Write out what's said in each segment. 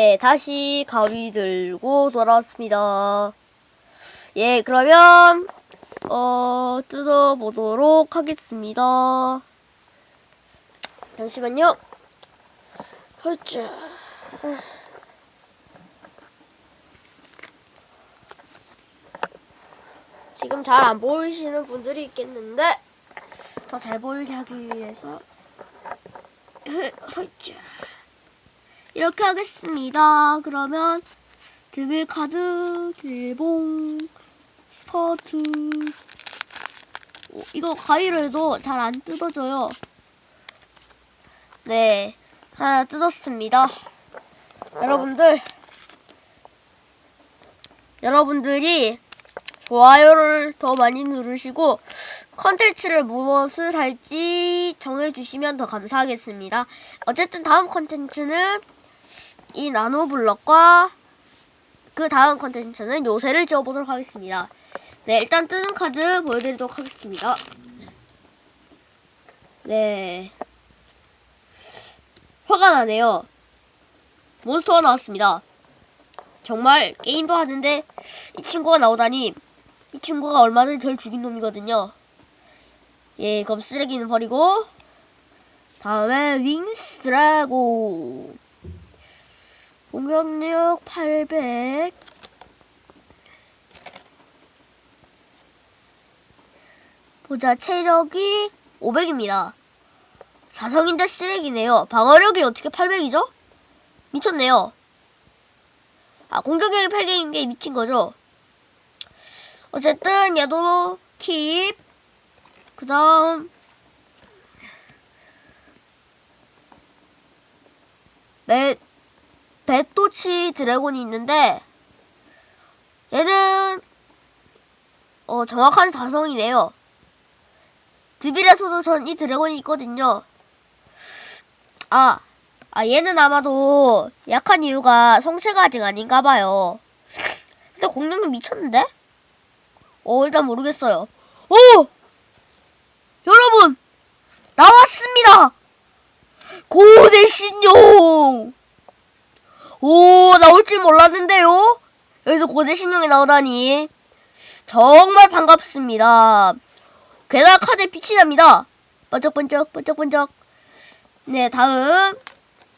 네, 다시 가위 들고 돌아왔습니다. 예, 그러면 어 뜯어보도록 하겠습니다. 잠시만요. 헐짜. 지금 잘 안 보이시는 분들이 있겠는데 더 잘 보이게 하기 위해서 헐짜. 이렇게 하겠습니다. 그러면 드빌 카드, 길봉, 스타트. 오, 이거 가위로 해도 잘 안 뜯어져요. 네, 하나 뜯었습니다. 여러분들, 여러분들이 좋아요를 더 많이 누르시고 컨텐츠를 무엇을 할지 정해주시면 더 감사하겠습니다. 어쨌든 다음 컨텐츠는 이 나노 블럭과 그 다음 컨텐츠는 요새를 지어보도록 하겠습니다. 네, 일단 뜨는 카드 보여드리도록 하겠습니다. 네. 화가 나네요. 몬스터가 나왔습니다. 정말 게임도 하는데 이 친구가 나오다니 이 친구가 얼마 전에 절 죽인 놈이거든요. 예, 그럼 쓰레기는 버리고 다음에 윙스 드래곤 공격력 800 보자 체력이 500입니다. 사성인데 쓰레기네요. 방어력이 어떻게 800이죠? 미쳤네요. 아 공격력이 800인 게 미친 거죠. 어쨌든 얘도 킵. 그 다음 매 배토치 드래곤이 있는데 얘는 어 정확한 사성이네요. 드빌에서도 전 이 드래곤이 있거든요. 아, 아 얘는 아마도 약한 이유가 성체가 아직 아닌가 봐요. 근데 공격력 미쳤는데? 어 일단 모르겠어요. 오! 여러분! 나왔습니다! 고대 신용! 오, 나올 줄 몰랐는데요? 여기서 고대 신용이 나오다니. 정말 반갑습니다. 게다가 카드에 빛이 납니다. 번쩍번쩍, 번쩍번쩍. 네, 다음.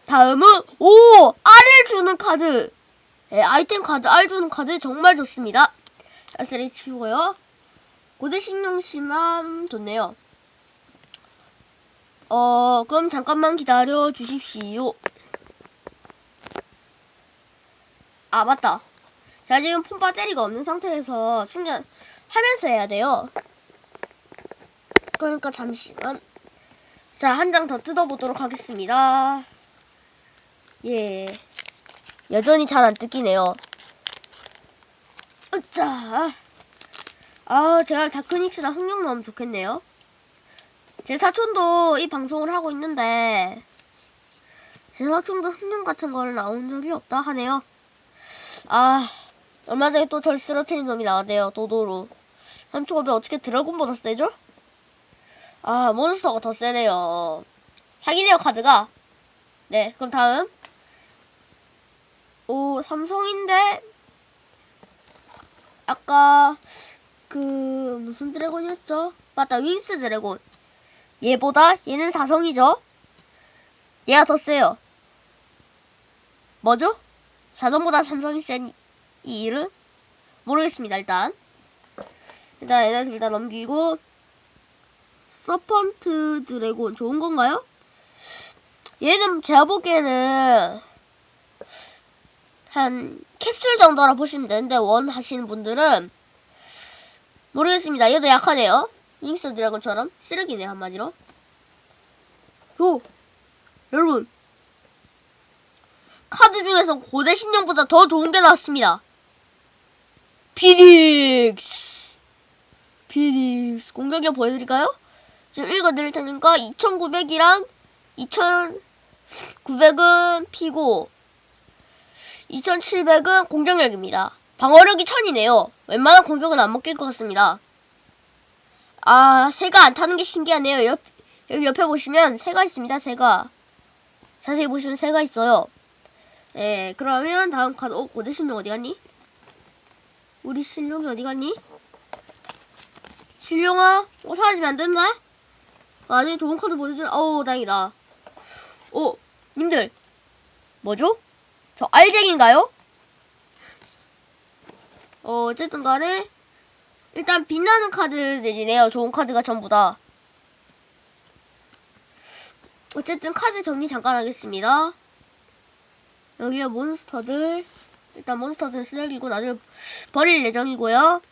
다음은, 오! 알을 주는 카드. 네, 아이템 카드, 알 주는 카드 정말 좋습니다. 자, 쓰레기 치우고요. 고대 신용 심함 좋네요. 어, 그럼 잠깐만 기다려 주십시오. 아, 맞다. 제가 지금 폰 배터리가 없는 상태에서 충전하면서 해야 돼요. 그러니까 잠시만. 자, 한 장 더 뜯어보도록 하겠습니다. 예. 여전히 잘 안 뜯기네요. 자. 아, 제가 다크닉스나 흥룡 나오면 좋겠네요. 제 사촌도 이 방송을 하고 있는데 제 사촌도 흑룡 같은 거를 나온 적이 없다 하네요. 아 얼마 전에 또 절 쓰러뜨린 놈이 나왔네요. 도도루. 삼초급이 어떻게 드래곤보다 세죠? 아 몬스터가 더 세네요. 사기네요 카드가. 네 그럼 다음 오 삼성인데 아까 그 무슨 드래곤이었죠? 맞다 윙스 드래곤. 얘보다 얘는 사성이죠? 얘가 더 세요. 뭐죠? 사성보다 삼성이 센 이 일은? 모르겠습니다, 일단. 일단 얘네 둘다 넘기고 서펀트 드래곤 좋은 건가요? 얘는 제가 보기에는 한 캡슐 정도라 보시면 되는데 원 하시는 분들은 모르겠습니다. 얘도 약하네요. 윙스 드래곤처럼 쓰레기네 한마디로. 요 여러분 카드 중에서 고대 신령보다 더 좋은 게 나왔습니다. 피닉스 피닉스 공격력 보여드릴까요? 지금 읽어드릴 테니까 2900이랑 2900은 피고 2700은 공격력입니다. 방어력이 1000이네요. 웬만한 공격은 안 먹힐 것 같습니다. 아, 새가 안 타는 게 신기하네요. 옆, 여기 옆에 보시면 새가 있습니다. 새가. 자세히 보시면 새가 있어요. 예, 그러면 다음 카드. 어, 고대 신용 어디 갔니? 우리 신용이 어디 갔니? 신용아, 어, 사라지면 안 된다? 아니, 좋은 카드 보여줘. 어우, 다행이다. 오, 님들. 뭐죠? 저 알쟁인가요? 어, 어쨌든 간에, 일단 빛나는 카드들이네요. 좋은 카드가 전부 다. 어쨌든 카드 정리 잠깐 하겠습니다. 여기에 몬스터들 일단 몬스터들 쓰레기고 나중에 버릴 예정이고요.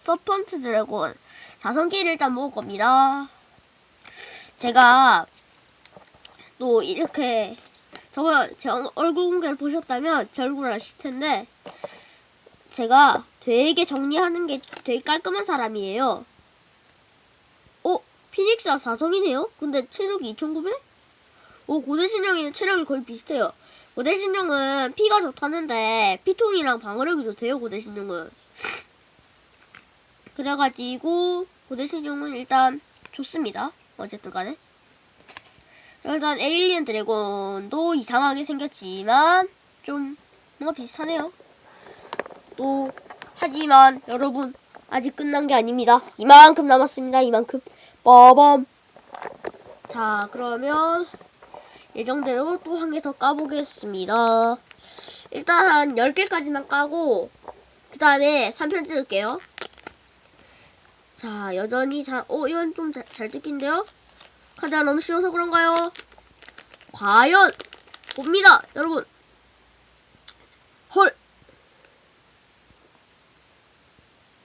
서펀트 드래곤 자성기를 일단 모을 겁니다. 제가 또 이렇게 저거 제 얼- 얼굴 공개를 보셨다면 제 얼굴을 아실 텐데 제가 되게 정리하는 게 되게 깔끔한 사람이에요. 어? 피닉스가 4성이네요? 근데 체력이 2900? 오 고대 신형이랑 체력이 거의 비슷해요. 고대신용은 피가 좋다는데 피통이랑 방어력이 좋대요 고대신용은. 그래가지고 고대신용은 일단 좋습니다. 어쨌든 간에. 일단 에일리언 드래곤도 이상하게 생겼지만 좀 뭔가 비슷하네요. 또 하지만 여러분 아직 끝난 게 아닙니다. 이만큼 남았습니다 이만큼. 빠밤. 자 그러면 예정대로 또 한 개 더 까보겠습니다. 일단 한 10개까지만 까고 그 다음에 3편 찍을게요. 자 여전히 잘, 어 이건 좀잘 뜯긴데요? 카드가 너무 쉬워서 그런가요? 과연 봅니다 여러분 헐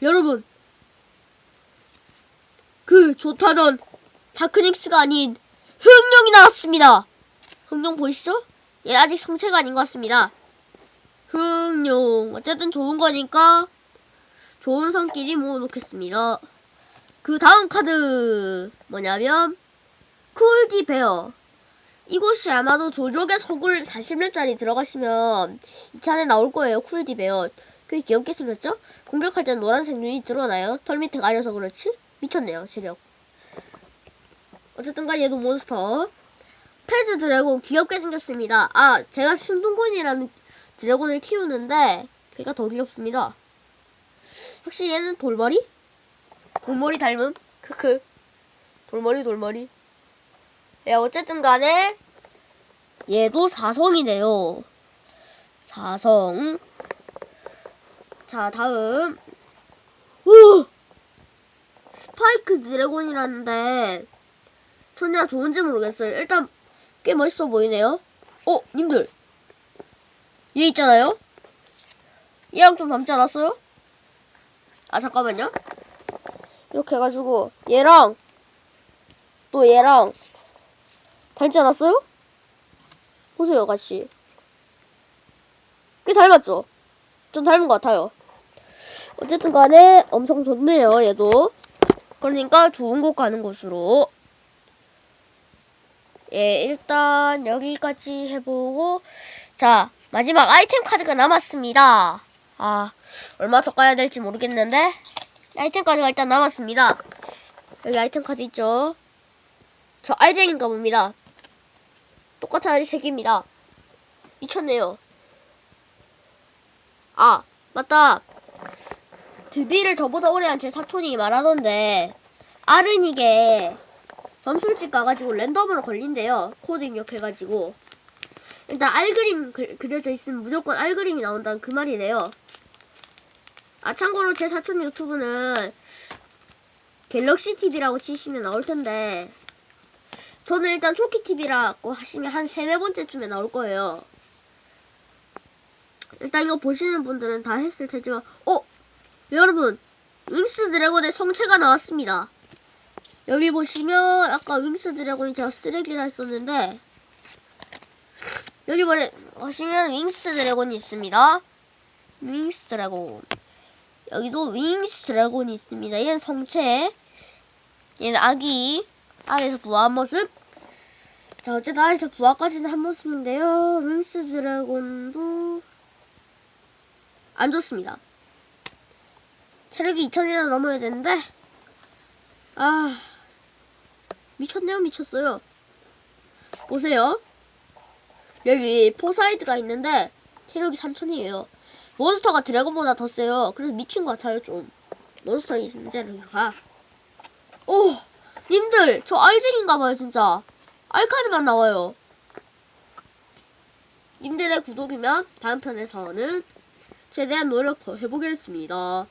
여러분 그 좋다던 다크닉스가 아닌 흑룡이 나왔습니다. 흑룡 보이시죠? 얘 아직 성체가 아닌 것 같습니다. 흑룡 어쨌든 좋은 거니까 좋은 성끼리 모아놓겠습니다. 그 다음 카드 뭐냐면 쿨디 베어 이곳이 아마도 조족의 서굴 40렙짜리 들어가시면 2탄에 나올 거예요. 쿨디 베어 꽤 귀엽게 생겼죠? 공격할 땐 노란색 눈이 드러나요. 털 밑에 가려서 그렇지? 미쳤네요 체력. 어쨌든간 얘도 몬스터. 패드 드래곤 귀엽게 생겼습니다. 아, 제가 순둥곤이라는 드래곤을 키우는데 걔가 더 귀엽습니다. 혹시 얘는 돌머리? 돌머리 닮음? 크크. 돌머리 돌머리. 예, 어쨌든 간에 얘도 사성이네요. 사성. 자, 다음. 오! 스파이크 드래곤이라는데 전야 좋은지 모르겠어요. 일단 꽤 멋있어 보이네요. 어, 님들. 얘 있잖아요. 얘랑 좀 닮지 않았어요? 아 잠깐만요. 이렇게 해가지고 얘랑 또 얘랑 닮지 않았어요? 보세요, 같이. 꽤 닮았죠? 좀 닮은 것 같아요. 어쨌든 간에 엄청 좋네요, 얘도. 그러니까 좋은 곳 가는 곳으로. 예, 일단 여기까지 해보고 자 마지막 아이템 카드가 남았습니다. 아 얼마 더 까야 될지 모르겠는데 아이템 카드가 일단 남았습니다. 여기 아이템 카드 있죠? 저 알쟁인가 봅니다. 똑같은 알이 3개입니다. 미쳤네요. 아 맞다. 드비를 저보다 오래 한 제 사촌이 말하던데 아르닉에 점술집 가가지고 랜덤으로 걸린대요. 코드 입력해가지고. 일단 알그림 그, 그려져 있으면 무조건 알그림이 나온다는 그 말이래요. 아 참고로 제 사촌 유튜브는 갤럭시 TV라고 치시면 나올 텐데 저는 일단 초키 TV라고 하시면 한 세네 번째쯤에 나올 거예요. 일단 이거 보시는 분들은 다 했을 테지만 어 여러분 윙스 드래곤의 성체가 나왔습니다. 여기 보시면 아까 윙스 드래곤이 제가 쓰레기라 했었는데 여기 보시면 윙스 드래곤이 있습니다. 윙스 드래곤 여기도 윙스 드래곤이 있습니다. 얘는 성체 얘는 아기 아기에서 부화한 모습 자 어쨌든 아기에서 부화까지는 한 모습인데요. 윙스 드래곤도 안 좋습니다. 체력이 2000이라도 넘어야 되는데 아 미쳤네요 미쳤어요 보세요 여기 포사이드가 있는데 체력이 3000이에요. 몬스터가 드래곤보다 더 세요. 그래서 미친 것 같아요 좀. 몬스터 인재가. 오, 님들 저 알쟁인가봐요 진짜. 알카드만 나와요. 님들의 구독이면 다음 편에서는 최대한 노력 더 해보겠습니다.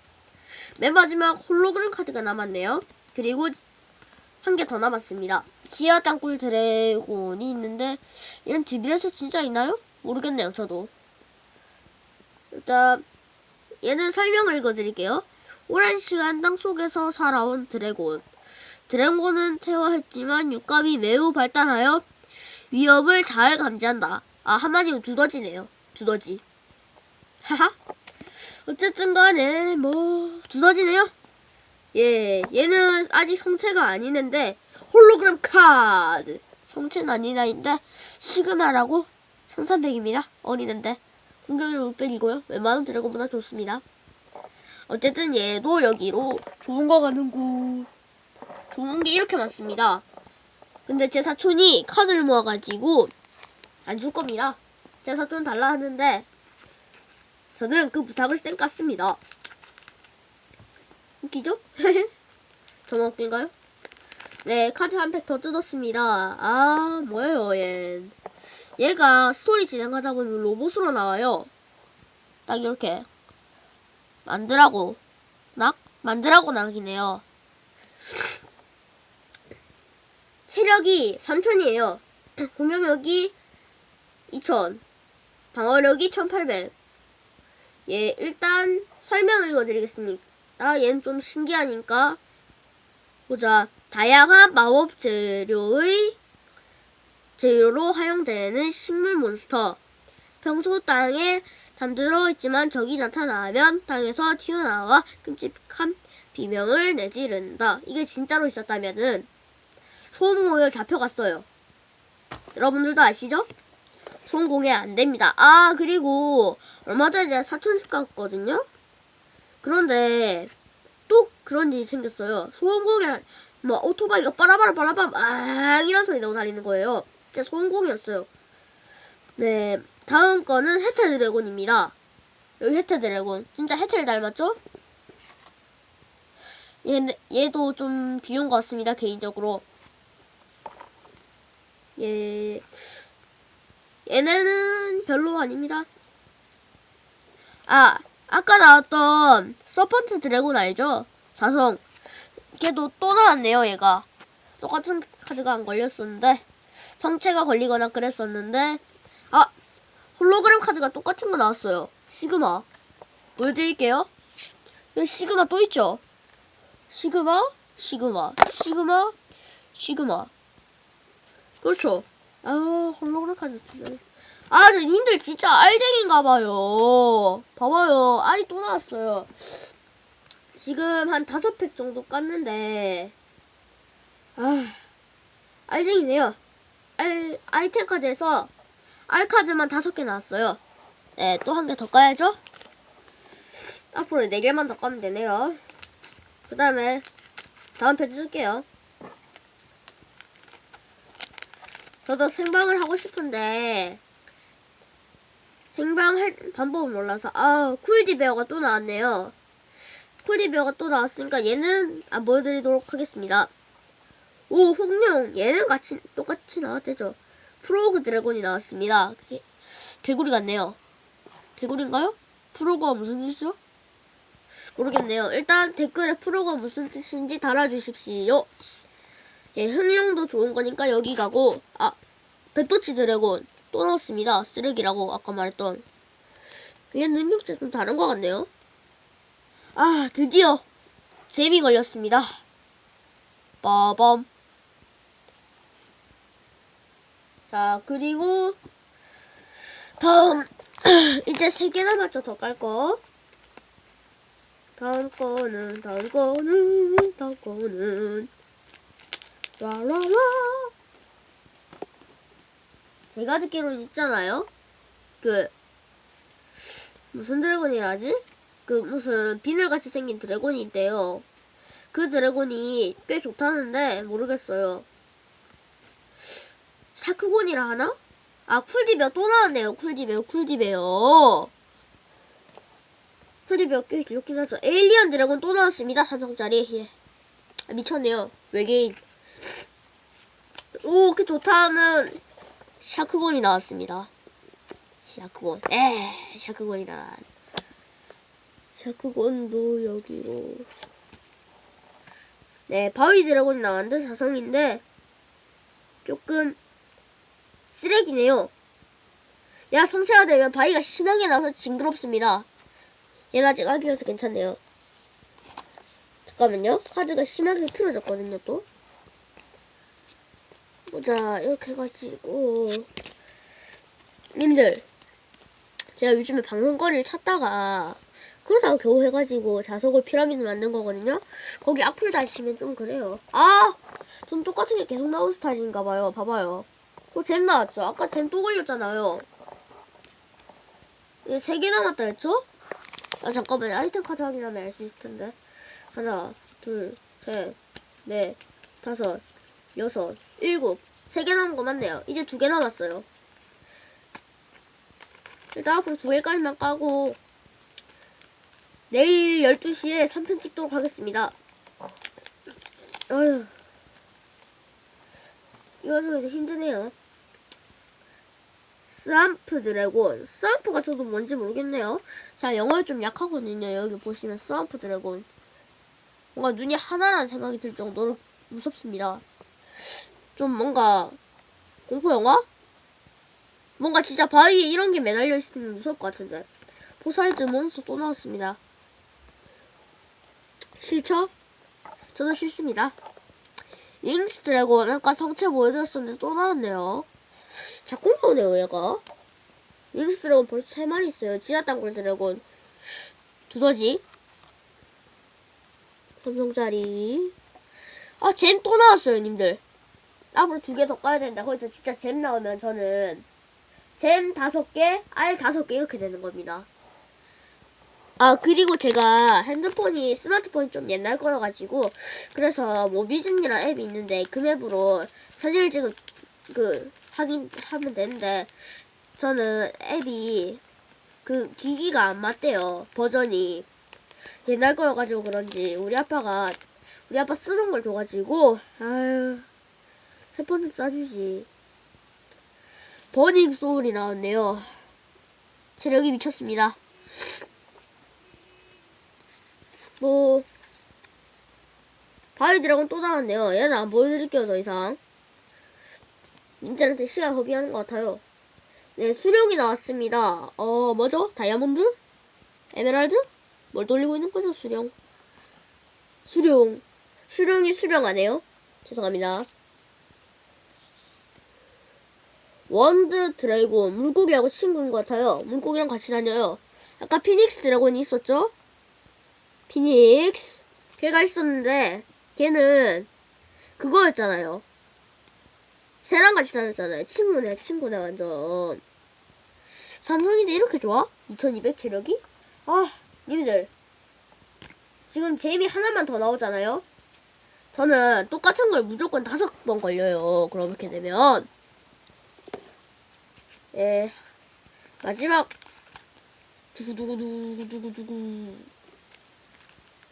맨 마지막 홀로그램 카드가 남았네요. 그리고 한 개 더 남았습니다. 지하 땅굴 드래곤이 있는데 얘는 디빌에서 진짜 있나요? 모르겠네요. 저도. 일단 얘는 설명을 읽어드릴게요. 오랜 시간 땅 속에서 살아온 드래곤. 드래곤은 퇴화했지만 육감이 매우 발달하여 위협을 잘 감지한다. 아 한마디로 두더지네요. 두더지. 하하. 어쨌든 간에 뭐 두더지네요. 예, 얘는 아직 성체가 아니는데 홀로그램 카드. 성체는 아니나인데 시그마라고 1300입니다. 어리는데 공격력 600이고요. 웬만한 드래곤보다 좋습니다. 어쨌든 얘도 여기로 좋은 거 가는 곳. 좋은 게 이렇게 많습니다. 근데 제 사촌이 카드를 모아가지고 안 줄 겁니다. 제 사촌 달라 하는데 저는 그 부탁을 쌩 깠습니다. 웃기죠? 정말 웃긴가요? 네, 카드 한 팩 더 뜯었습니다. 아, 뭐예요, 얘. 얘가 스토리 진행하다 보면 로봇으로 나와요. 딱 이렇게. 만들라고. 낙? 만들라고 낙이네요. 체력이 3000이에요. 공격력이 2000. 방어력이 1800. 예, 일단 설명을 읽어드리겠습니다. 얘는 좀 신기하니까 보자. 다양한 마법 재료의 재료로 활용되는 식물 몬스터. 평소 땅에 잠들어 있지만 적이 나타나면 땅에서 튀어나와 끔찍한 비명을 내지른다. 이게 진짜로 있었다면은 소음공에 잡혀갔어요. 여러분들도 아시죠? 소음공에 안 됩니다. 아 그리고 얼마 전에 제가 사촌 집 갔거든요. 그런데 또 그런 일이 생겼어요. 소음공에 뭐 오토바이가 빠라바라 빠라바라 막 이런 소리 나고 다니는 거예요. 진짜 소음공이었어요. 네 다음 거는 해태 드래곤입니다. 여기 해태 드래곤 진짜 해태를 닮았죠? 얘 얘도 좀 귀여운 것 같습니다 개인적으로. 얘 얘네는 별로 아닙니다. 아 아까 나왔던 서펀트 드래곤 알죠? 사성. 걔도 또 나왔네요, 얘가. 똑같은 카드가 안 걸렸었는데, 성체가 걸리거나 그랬었는데, 아! 홀로그램 카드가 똑같은 거 나왔어요. 시그마. 보여드릴게요. 여기 시그마 또 있죠? 시그마, 시그마, 시그마, 시그마. 그렇죠. 아, 홀로그램 카드. 아, 저 님들 진짜 알쟁인가 봐요. 봐봐요. 알이 또 나왔어요. 지금 한 다섯 팩 정도 깠는데, 아, 알쟁이네요. 알, 아이템 카드에서 알 카드만 다섯 개 나왔어요. 네, 또 한 개 더 까야죠? 앞으로 네 개만 더 까면 되네요. 그 다음에 다음 팩 쓸게요. 저도 생방을 하고 싶은데, 생방할 방법을 몰라서 아 쿨디베어가 또 나왔네요. 쿨디베어가 또 나왔으니까 얘는 안 보여드리도록 하겠습니다. 오 홍룡 얘는 같이 똑같이 나왔대죠. 프로그 드래곤이 나왔습니다. 개, 개구리 같네요. 개구리인가요? 프로그가 무슨 뜻이죠? 모르겠네요. 일단 댓글에 프로가 무슨 뜻인지 달아주십시오. 예, 흥룡도 좋은 거니까 여기 가고 아 배토치 드래곤 또 나왔습니다. 쓰레기라고 아까 말했던. 얘 능력자 좀 다른 것 같네요. 아, 드디어 재미 걸렸습니다. 빠밤. 자, 그리고 다음 이제 세 개 남았죠. 더 깔 거. 다음 거는 다음 거는 다음 거는 라라라 제가 듣기로는 있잖아요. 그 무슨 드래곤이라지? 그 무슨 비늘같이 생긴 드래곤이 있대요. 그 드래곤이 꽤 좋다는데 모르겠어요. 샤크곤이라 하나? 아 쿨디베어 또 나왔네요. 쿨디베어 쿨디베어. 쿨디베어 꽤 귀엽긴 하죠. 에일리언 드래곤 또 나왔습니다. 삼성짜리. 예. 아, 미쳤네요. 외계인. 오, 그 좋다는 샤크곤이 나왔습니다. 샤크곤. 에, 샤크곤이란. 샤크곤도 여기로. 네, 바위 드래곤이 나왔는데 사성인데 조금 쓰레기네요. 야, 성체가 되면 바위가 심하게 나서 징그럽습니다. 얘는 아직 아기여서 괜찮네요. 잠깐만요. 카드가 심하게 틀어졌거든요, 또. 보자, 이렇게 해가지고. 님들, 제가 요즘에 방송거리를 찾다가, 그러다가 겨우 해가지고 자석을 피라미드 만든 거거든요? 거기 악플 다시면 좀 그래요. 아! 전 똑같은 게 계속 나온 스타일인가 봐요. 봐봐요. 어, 잼 나왔죠? 아까 잼 또 걸렸잖아요. 이게 세개 남았다 했죠? 아, 잠깐만. 아이템 카드 확인하면 알 수 있을 텐데. 하나, 둘, 셋, 넷, 다섯, 여섯, 일곱. 세 개 남은 거 맞네요. 이제 두 개 남았어요. 일단 앞으로 두 개까지만 까고 내일 12시에 3편 찍도록 하겠습니다. 어휴. 이거는 힘드네요. 스왑프 드래곤. 스왑프가 저도 뭔지 모르겠네요. 자, 영어에 좀 약하거든요. 여기 보시면 스왑프 드래곤. 뭔가 눈이 하나라는 생각이 들 정도로 무섭습니다. 좀 뭔가 공포 영화? 뭔가 진짜 바위에 이런 게 매달려 있으면 무서울 것 같은데. 보사이드 몬스터 또 나왔습니다. 싫죠? 저도 싫습니다. 윙스 드래곤 아까 성체 보여드렸었는데 또 나왔네요. 자꾸 나오네요 얘가. 윙스 드래곤 벌써 세 마리 있어요. 지하 땅굴 드래곤 두더지 삼성짜리 아 잼 또 나왔어요 님들. 앞으로 두 개 더 까야 되는데 거기서 진짜 잼 나오면 저는 잼 다섯 개, 알 다섯 개 이렇게 되는 겁니다. 아 그리고 제가 핸드폰이 스마트폰이 좀 옛날 거라 가지고 그래서 모비즌이라는 앱이 있는데 그 앱으로 사진을 찍은 그 확인 하면 되는데 저는 앱이 그 기기가 안 맞대요 버전이 옛날 거여가지고 그런지 우리 아빠가 우리 아빠 쓰는 걸 줘가지고 아유 세폰 좀 싸주지 버닝 소울이 나왔네요 체력이 미쳤습니다 뭐 바위 드래곤 또 나왔네요. 얘는 안 보여드릴게요 더 이상. 님들한테 시간 허비하는 것 같아요. 네 수령이 나왔습니다. 어 뭐죠? 다이아몬드? 에메랄드? 뭘 돌리고 있는 거죠 수령? 수령. 수령이 수령하네요. 죄송합니다. 원드 드래곤 물고기하고 친구인 것 같아요. 물고기랑 같이 다녀요. 아까 피닉스 드래곤이 있었죠? 피닉스 걔가 있었는데 걔는 그거였잖아요. 새랑 같이 다녔잖아요. 친구네 친구네 완전. 삼성인데 이렇게 좋아? 2200 체력이? 아 님들 지금 재미 하나만 더 나오잖아요. 저는 똑같은 걸 무조건 다섯 번 걸려요. 그렇게 되면 예 마지막 두구두구두구두구두구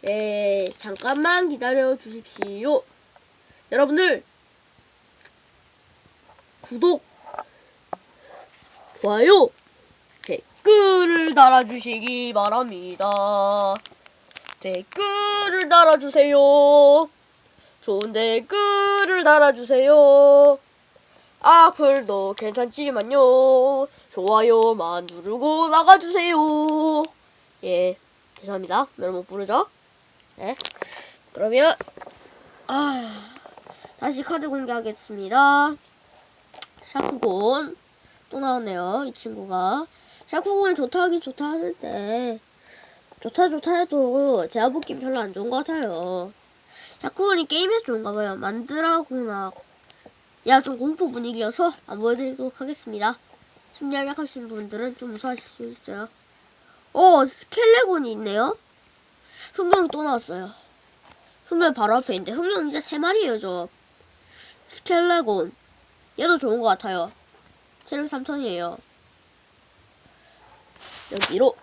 네, 잠깐만 기다려 주십시오. 여러분들, 구독, 좋아요, 댓글을 달아주시기 바랍니다. 댓글을 달아주세요. 좋은 댓글을 달아주세요. 악플도 괜찮지만요. 좋아요만 누르고 나가주세요. 예, 죄송합니다. 여러분 부르죠? 네. 그러면 아 다시 카드 공개하겠습니다. 샤크곤 또 나왔네요. 이 친구가 샤크곤 좋다 하긴 좋다 하는데 좋다 좋다 해도 제가 보기엔 별로 안 좋은 것 같아요. 샤크곤이 게임에서 좋은가 봐요. 만드라구나 야 좀 공포 분위기여서 안 보여드리도록 하겠습니다. 심리학 약하신 분들은 좀 무서워하실 수 있어요. 오 스켈레곤이 있네요. 흥룡이 또 나왔어요. 흥룡 바로 앞에 있는데 흥룡 이제 세 마리예요 저. 스켈레곤 얘도 좋은 것 같아요. 체력 3천이에요. 여기로.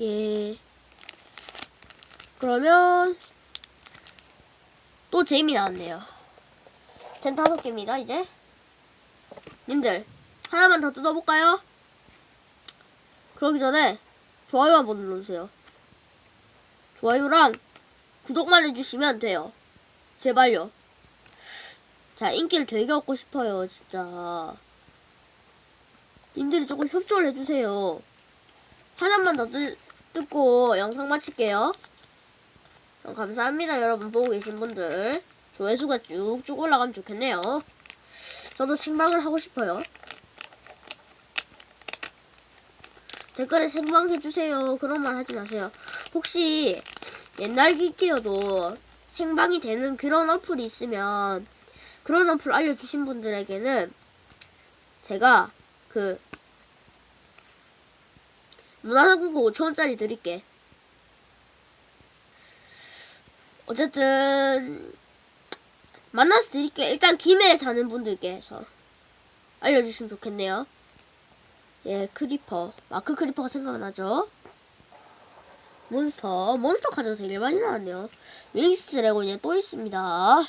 예. 그러면 또 재미 나왔네요. 젠 다섯 개입니다, 이제. 님들, 하나만 더 뜯어볼까요? 그러기 전에 좋아요 한번 눌러주세요. 좋아요랑 구독만 해주시면 돼요. 제발요. 자, 인기를 되게 얻고 싶어요, 진짜. 님들이 조금 협조를 해주세요. 하나만 더 뜯, 뜯고 영상 마칠게요. 감사합니다, 여러분. 보고 계신 분들. 조회수가 쭉쭉 올라가면 좋겠네요. 저도 생방을 하고 싶어요. 댓글에 생방 해주세요. 그런 말 하지 마세요. 혹시 옛날 기기여도 생방이 되는 그런 어플이 있으면 그런 어플 알려주신 분들에게는 제가 그 문화상품권 5천원짜리 드릴게. 어쨌든 만나서 드릴게. 일단 김해에 사는 분들께 서 알려주시면 좋겠네요. 예, 크리퍼. 마크 크리퍼가 생각나죠? 몬스터. 몬스터 카드가 되게 많이 나왔네요. 윙스 드래곤이 또 있습니다.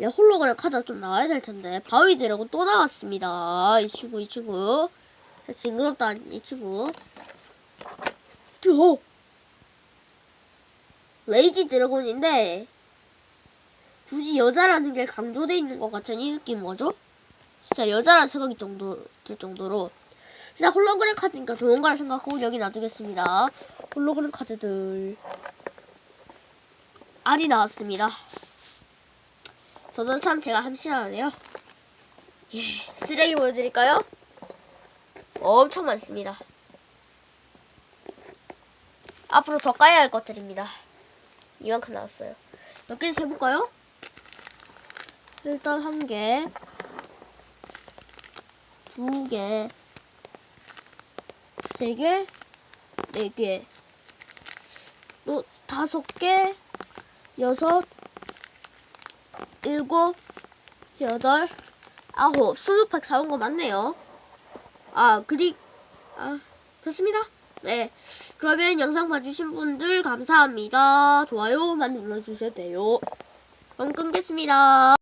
예, 홀로그램 카드가 좀 나와야 될 텐데. 바위 드래곤 또 나왔습니다. 이 친구, 이 친구. 징그럽다, 이 친구. 또! 레이지 드래곤인데, 굳이 여자라는 게 강조돼 있는 것 같은 이 느낌 뭐죠? 진짜 여자라는 생각이 정도 들 정도로 일단 홀로그램 카드니까 좋은 거라 생각하고 여기 놔두겠습니다. 홀로그램 카드들 알이 나왔습니다. 저도 참 제가 함실하네요. 예, 쓰레기 보여드릴까요? 엄청 많습니다. 앞으로 더 까야 할 것들입니다. 이만큼 나왔어요. 몇 개씩 해볼까요? 일단 한 개, 두 개, 세 개, 네 개, 또 다섯 개, 여섯, 일곱, 여덟, 아홉. 스누팩 사온 거 맞네요. 아, 그리, 아, 됐습니다. 네. 그러면 영상 봐주신 분들 감사합니다. 좋아요만 눌러주셔도 돼요. 그럼 끊겠습니다.